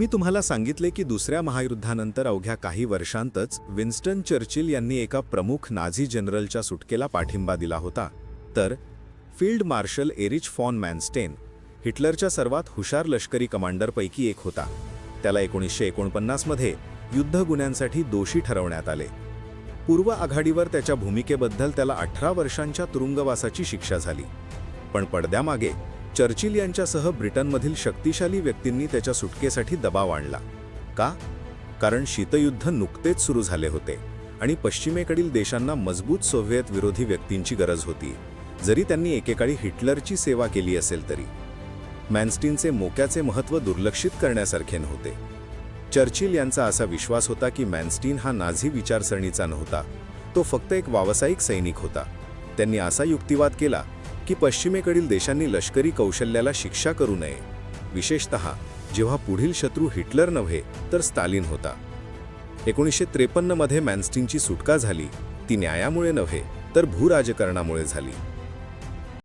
मी तुम्हाला सांगितले की दुसऱ्या महायुद्धानंतर अवघ्या काही वर्षांतच विन्स्टन चर्चिल यांनी एका प्रमुख नाझी जनरलच्या सुटकेला पाठिंबा दिला होता. तर field marshal Erich von Manstein हिटलरच्या सर्वात हुशार लष्करी कमांडरपैकी एक होता. त्याला एकोणीसशे एकोणपन्नासमध्ये युद्धगुन्ह्यांसाठी दोषी ठरवण्यात आले. पूर्व आघाडीवर त्याच्या भूमिकेबद्दल त्याला अठरा वर्षांच्या तुरुंगवासाची शिक्षा झाली. पण पडद्यामागे चर्चिल यांच्यासह ब्रिटनमधील शक्तिशाली व्यक्तींनी त्याच्या सुटकेसाठी दबाव आणला. का? कारण शीतयुद्ध नुकतेच सुरू झाले होते आणि पश्चिमेकडील देशांना मजबूत सोव्हिएत विरोधी व्यक्तींची गरज होती. जरी त्यांनी एकेकाळी हिटलरची सेवा केली असेल तरी. मॅन्स्टीनचे मोक्याचे महत्त्व दुर्लक्षित करण्यासारखे नव्हते. चर्चिल यांचा असा विश्वास होता की मॅन्स्टीन हा नाझी विचारसरणीचा नव्हता. तो फक्त एक व्यावसायिक सैनिक होता. त्यांनी असा युक्तिवाद केला की पश्चिमेकडील देशांनी लष्करी कौशल्याला शिक्षा करू नये. विशेषत जेव्हा पुढील शत्रू हिटलर नव्हे तर स्टालिन होता. एकोणीसशे त्रेपन्नमध्ये मॅन्स्टीनची सुटका झाली. ती न्यायामुळे नव्हे तर भूराजकारणामुळे झाली.